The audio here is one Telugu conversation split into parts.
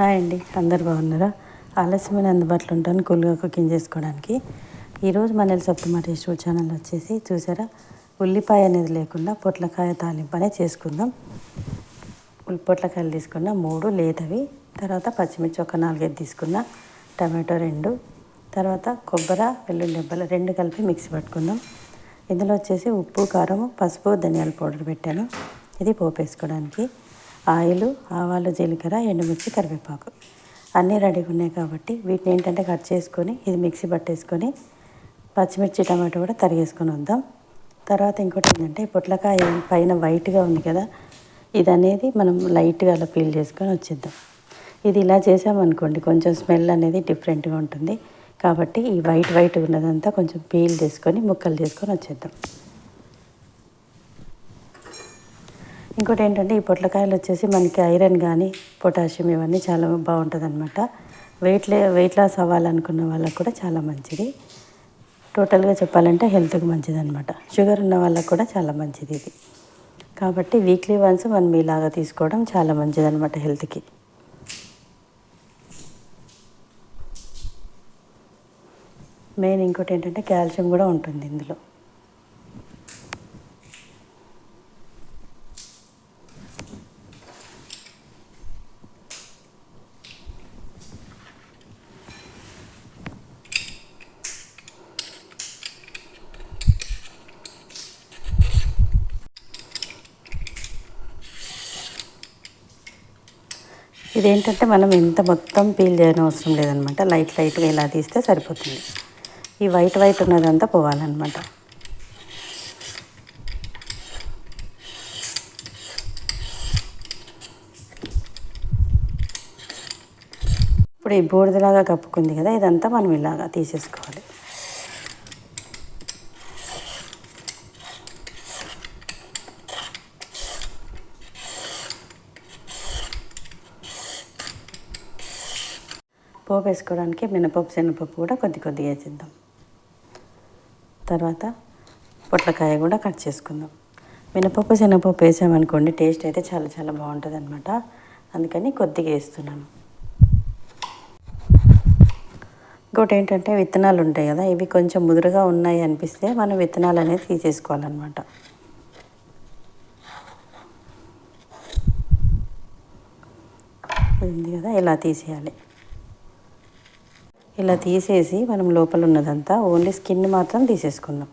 హాయ్ అండి. అందరు బాగున్నారా? ఆలస్యమైన అందుబాటులో ఉంటాను కూల్గా కుకింగ్ చేసుకోవడానికి. ఈరోజు మన సప్తమ టేస్ట్ ఛానల్ వచ్చేసి చూసారా? ఉల్లిపాయ అనేది లేకుండా పొట్లకాయ తాలింపు అనేది చేసుకుందాం. పొట్లకాయలు తీసుకున్న మూడు లేతవి. తర్వాత పచ్చిమిర్చి ఒక నాలుగైదు తీసుకున్న టమాటో రెండు. తర్వాత కొబ్బరి వెల్లుల్లి దెబ్బలు రెండు కలిపి మిక్సీ పట్టుకుందాం. ఇందులో వచ్చేసి ఉప్పు కారం పసుపు ధనియాల పౌడర్ పెట్టాను. ఇది పోపు వేసుకోవడానికి ఆయిల్ ఆవాలు జీలకర్ర ఎండుమిర్చి కరివేపాకు. అన్నీ రెడీగా ఉన్నాయి కాబట్టి వీటిని ఏంటంటే కట్ చేసుకొని ఇది మిక్సీ పట్టేసుకొని పచ్చిమిర్చి టమాటో కూడా తరిగేసుకొని వద్దాం తర్వాత ఇంకోటి ఏంటంటే పొట్లకాయ పైన వైట్గా ఉంది కదా ఇది అనేది మనం లైట్గా అలా పీల్ చేసుకొని వచ్చేద్దాం. ఇది ఇలా చేసామనుకోండి కొంచెం స్మెల్ అనేది డిఫరెంట్గా ఉంటుంది. కాబట్టి ఈ వైట్ వైట్ ఉన్నదంతా కొంచెం పీల్ చేసుకొని ముక్కలు చేసుకొని వచ్చేద్దాం. ఇంకోటి ఏంటంటే ఈ పొట్లకాయలు వచ్చేసి మనకి ఐరన్ కానీ పొటాషియం ఇవన్నీ చాలా బాగుంటుంది అనమాట వెయిట్ లే వెయిట్ లాస్ అవ్వాలనుకున్న వాళ్ళకు కూడా చాలా మంచిది. టోటల్గా చెప్పాలంటే హెల్త్కి మంచిది అనమాట షుగర్ ఉన్న వాళ్ళకు కూడా చాలా మంచిది ఇది. కాబట్టి వీక్లీ వన్స్ మనం ఇలాగా తీసుకోవడం చాలా మంచిది అనమాట హెల్త్కి మెయిన్ ఇంకోటి ఏంటంటే కాల్షియం కూడా ఉంటుంది ఇందులో. ఇదేంటంటే మనం ఎంత మొత్తం పీల్ చేయని అవసరం లేదనమాట. లైట్ లైట్గా ఇలా తీస్తే సరిపోతుంది. ఈ వైట్ వైట్ ఉన్నదంతా పోవాలన్నమాట. ఇప్పుడు ఈ బూడిదలాగా కప్పుకుంది కదా ఇదంతా మనం ఇలాగా తీసేసుకోవాలి. పోపు వేసుకోవడానికి మినపప్పు శనగపప్పు కూడా కొద్ది కొద్దిగా వేసిద్దాం. తర్వాత పొట్లకాయ కూడా కట్ చేసుకుందాం. మినపప్పు శనగపప్పు వేసామనుకోండి టేస్ట్ అయితే చాలా చాలా బాగుంటుంది అనమాట అందుకని కొద్దిగా వేస్తున్నాను. ఇంకోటి ఏంటంటే విత్తనాలు ఉంటాయి కదా ఇవి కొంచెం ముదురుగా ఉన్నాయి అనిపిస్తే మనం విత్తనాలు అనేది తీసేసుకోవాలన్నమాట. ఉంది కదా ఇలా తీసేయాలి. ఇలా తీసేసి మనం లోపల ఉన్నదంతా ఓన్లీ స్కిన్ మాత్రం తీసేసుకుందాం.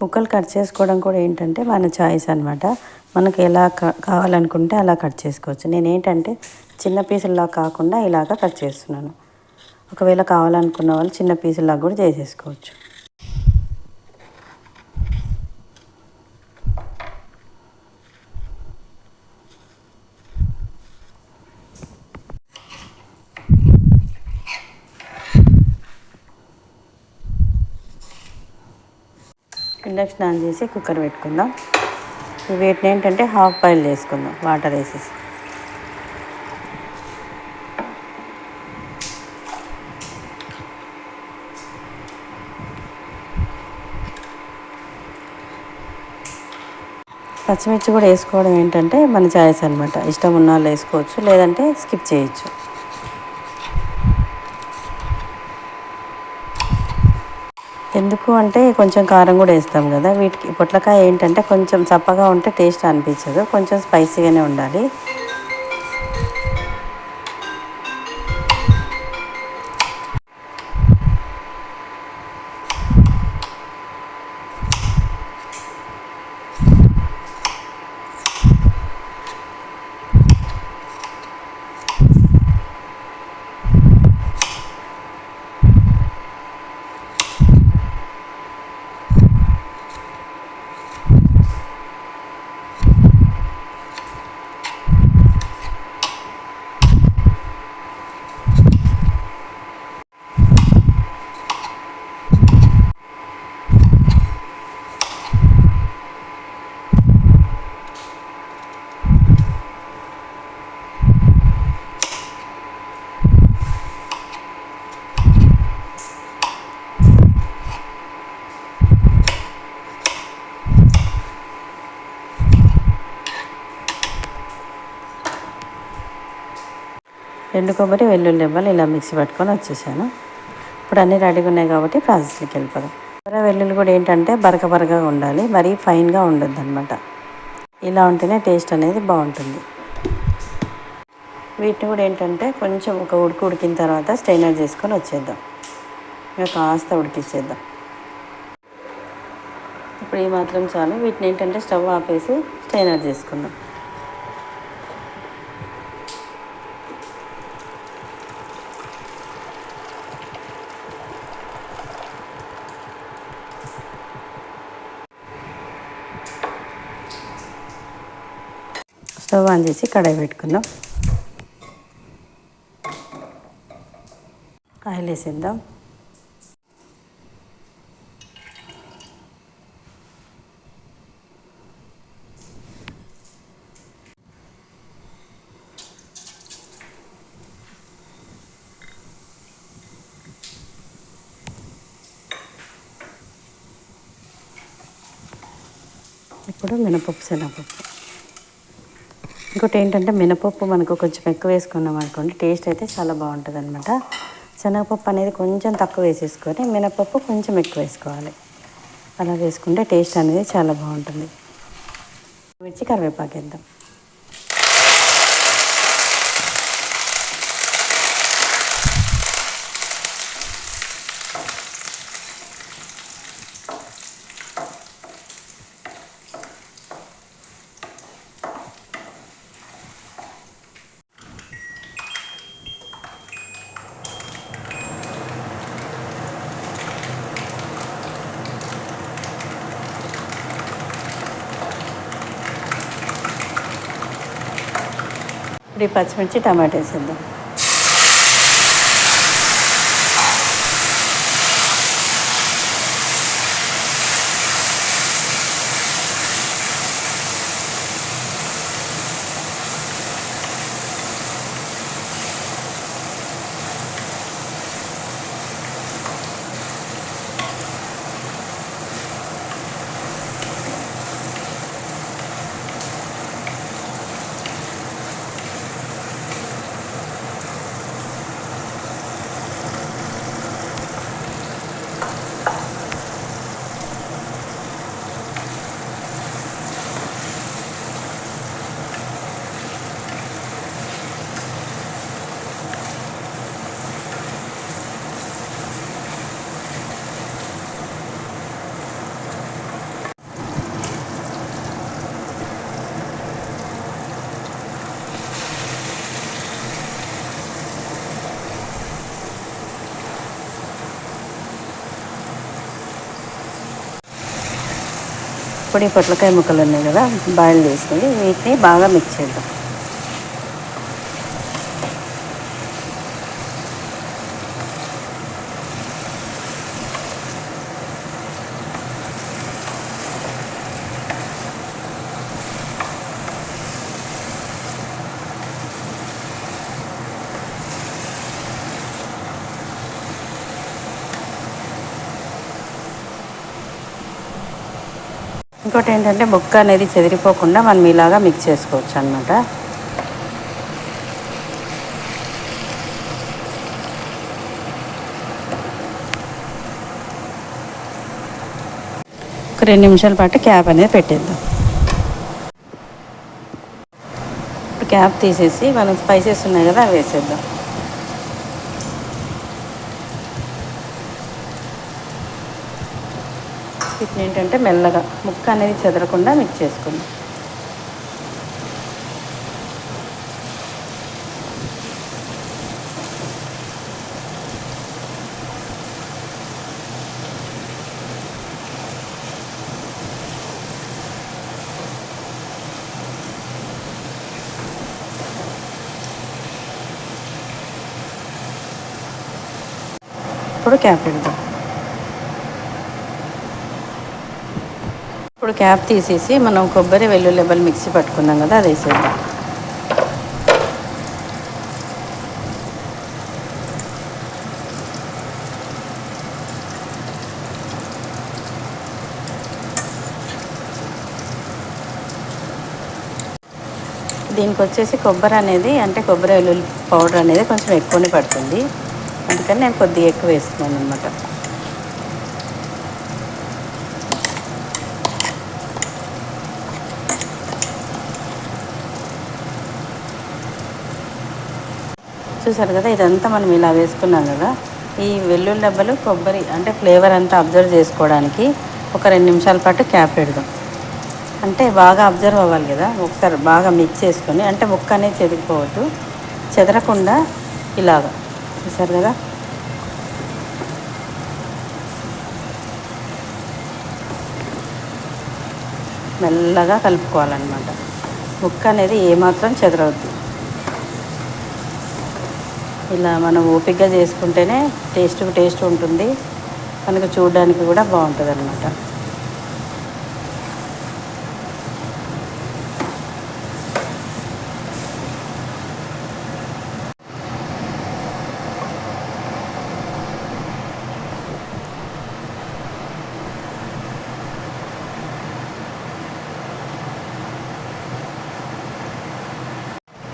ముక్కలు కట్ చేసుకోవడం కూడా ఏంటంటే మన చాయిస్ అనమాట మనకు ఎలా కావాలనుకుంటే అలా కట్ చేసుకోవచ్చు. నేను ఏంటంటే చిన్న పీసుల్లా కాకుండా ఇలాగ కట్ చేస్తున్నాను. ఒకవేళ కావాలనుకున్న వాళ్ళు చిన్న పీసుల్లాగా కూడా చేసేసుకోవచ్చు. ఇండక్షన్ ఆన్ చేసి కుక్కర్ పెట్టుకుందాం. వీటిని ఏంటంటే హాఫ్ బాయిల్ చేసుకుందాం వాటర్ వేసేసి. పచ్చిమిర్చి కూడా వేసుకోవడం ఏంటంటే మన చాయిస్ అనమాట ఇష్టం ఉన్న వాళ్ళు వేసుకోవచ్చు లేదంటే స్కిప్ చేయొచ్చు. ఎందుకు అంటే కొంచెం కారం కూడా వేస్తాం కదా వీటికి పొట్లకాయ ఏంటంటే కొంచెం చప్పగా ఉంటే టేస్ట్ అనిపించదు కొంచెం స్పైసీగానే ఉండాలి. ఎండు కొబ్బరి వెల్లుల్లి ఇవ్వాలి ఇలా మిక్సీ పట్టుకొని వచ్చేసాను. ఇప్పుడు అన్నీ రెడీగా ఉన్నాయి కాబట్టి ప్రాసెస్కి వెళ్ళిపోదాం. కొబ్బరి వెల్లుల్లి కూడా ఏంటంటే బరక బరకగా ఉండాలి మరీ ఫైన్గా ఉండద్దు అనమాట ఇలా ఉంటేనే టేస్ట్ అనేది బాగుంటుంది. వీటిని కూడా ఏంటంటే కొంచెం ఒక ఉడికి ఉడికిన తర్వాత స్టైనర్ చేసుకొని వచ్చేద్దాం. ఇంకా కాస్త ఉడికిచ్చేద్దాం. ఇప్పుడు ఈ మాత్రం చాలు. వీటిని ఏంటంటే స్టవ్ ఆపేసి స్టైనర్ చేసుకుందాం. స్టవ్ ఆన్ చేసి కడాయి పెట్టుకుందాం. ఆయిల్ వేసేద్దాం ఇప్పుడు మినపప్పు శనగపప్పు. ఇంకోటి ఏంటంటే మినపప్పు మనకు కొంచెం ఎక్కువ వేసుకున్నాం అనుకోండి టేస్ట్ అయితే చాలా బాగుంటుంది అనమాట శనగపప్పు అనేది కొంచెం తక్కువ వేసేసుకొని మినపప్పు కొంచెం ఎక్కువ వేసుకోవాలి. అలా వేసుకుంటే టేస్ట్ అనేది చాలా బాగుంటుంది. మిర్చి కరివేపాకు ఇప్పుడు ఈ పచ్చిమిర్చి టమాటా వేసేద్దాం ఇప్పుడు ఈ పొట్లకాయ ముక్కలు ఉన్నాయి కదా బాయిల్ చేసుకుని వీటిని బాగా మిక్స్ చేద్దాం. ఇంకోటి ఏంటంటే బొక్క అనేది చెదిరిపోకుండా మనం ఇలాగా మిక్స్ చేసుకోవచ్చు అనమాట ఒక రెండు నిమిషాల పాటు క్యాప్ అనేది పెట్టేద్దాం. ఇప్పుడు క్యాప్ తీసేసి మనం స్పైసెస్ ఉన్నాయి కదా అవి వేసేద్దాం. వీటిని ఏంటంటే మెల్లగా ముక్క అనేది చెదరకుండా మిక్స్ చేసుకుందాం. ఇప్పుడు క్యాప్ పెడదాం. ఇప్పుడు క్యాప్ తీసేసి మనం కొబ్బరి వెల్లుల్లి మిక్సీ పట్టుకున్నాం కదా అది వేసేద్దాం. దీనికి వచ్చేసి కొబ్బరి అనేది అంటే కొబ్బరి వెల్లుల్లి పౌడర్ అనేది కొంచెం ఎక్కువనే పడుతుంది. అందుకని నేను కొద్దిగా ఎక్కువ వేస్తున్నాను అనమాట చూసారు కదా ఇదంతా మనం ఇలా వేసుకున్నాం కదా ఈ వెల్లుల్లి డబ్బలు కొబ్బరి అంటే ఫ్లేవర్ అంతా అబ్జర్వ్ చేసుకోవడానికి ఒక రెండు నిమిషాల పాటు క్యాప్ పెడదాం. అంటే బాగా అబ్జర్వ్ అవ్వాలి కదా ఒకసారి బాగా మిక్స్ చేసుకొని అంటే ముక్క అనేది చెదిరిపోవద్దు చెదరకుండా ఇలాగా. చూసారు కదా? మెల్లగా కలుపుకోవాలన్నమాట. ముక్క అనేది ఏమాత్రం చెదరవద్దు. ఇలా మనం ఓపికగా చేసుకుంటేనే టేస్ట్ టేస్ట్ ఉంటుంది. మనకు చూడడానికి కూడా బాగుంటుంది అనమాట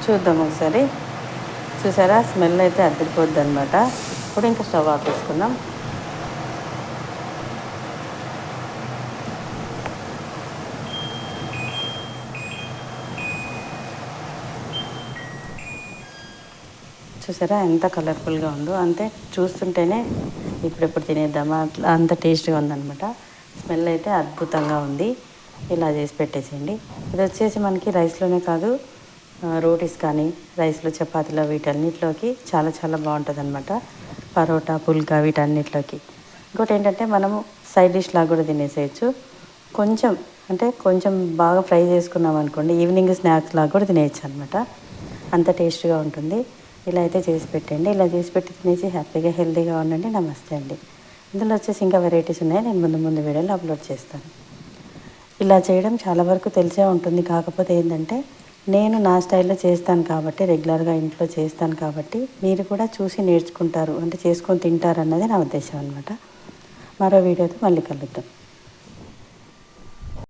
చూద్దాం ఒకసారి. చూసారా? స్మెల్ అయితే అద్దరిపోద్ది అనమాట ఇప్పుడు ఇంకా స్టవ్ ఆపేసుకుందాం చూసారా? ఎంత కలర్ఫుల్గా ఉందో. అంతే చూస్తుంటేనే ఇప్పుడెప్పుడు తినేద్దామా? అంత టేస్ట్గా ఉందన్నమాట. స్మెల్ అయితే అద్భుతంగా ఉంది. ఇలా చేసి పెట్టేసేయండి. ఇది వచ్చేసి మనకి రైస్లోనే కాదు రోటీస్ కానీ రైస్లో చపాతీలో వీటన్నిటిలోకి చాలా చాలా బాగుంటుంది అనమాట పరోటా పుల్కా వీటన్నిటిలోకి. ఇంకోటి ఏంటంటే మనము సైడ్ డిష్ లాగా కూడా తినేసేయచ్చు. కొంచెం అంటే కొంచెం బాగా ఫ్రై చేసుకున్నాం అనుకోండి ఈవినింగ్ స్నాక్స్ లాగా కూడా తినేయచ్చు అనమాట అంత టేస్ట్గా ఉంటుంది. ఇలా అయితే చేసి పెట్టండి. ఇలా చేసి పెట్టి తినేసి హ్యాపీగా హెల్తీగా ఉండండి. నమస్తే అండి. ఇందులో వచ్చేసి ఇంకా వెరైటీస్ ఉన్నాయి. నేను ముందు ముందు వీడియోలు అప్లోడ్ చేస్తాను. ఇలా చేయడం చాలా వరకు తెలిసే ఉంటుంది. కాకపోతే ఏంటంటే నేను నా స్టైల్లో చేస్తాను కాబట్టి రెగ్యులర్గా ఇంట్లో చేస్తాను కాబట్టి మీరు కూడా చూసి నేర్చుకుంటారు అంటే చేసుకొని తింటారు అన్నది నా ఉద్దేశం అనమాట మరో వీడియోతో మళ్ళీ కలుద్దాం.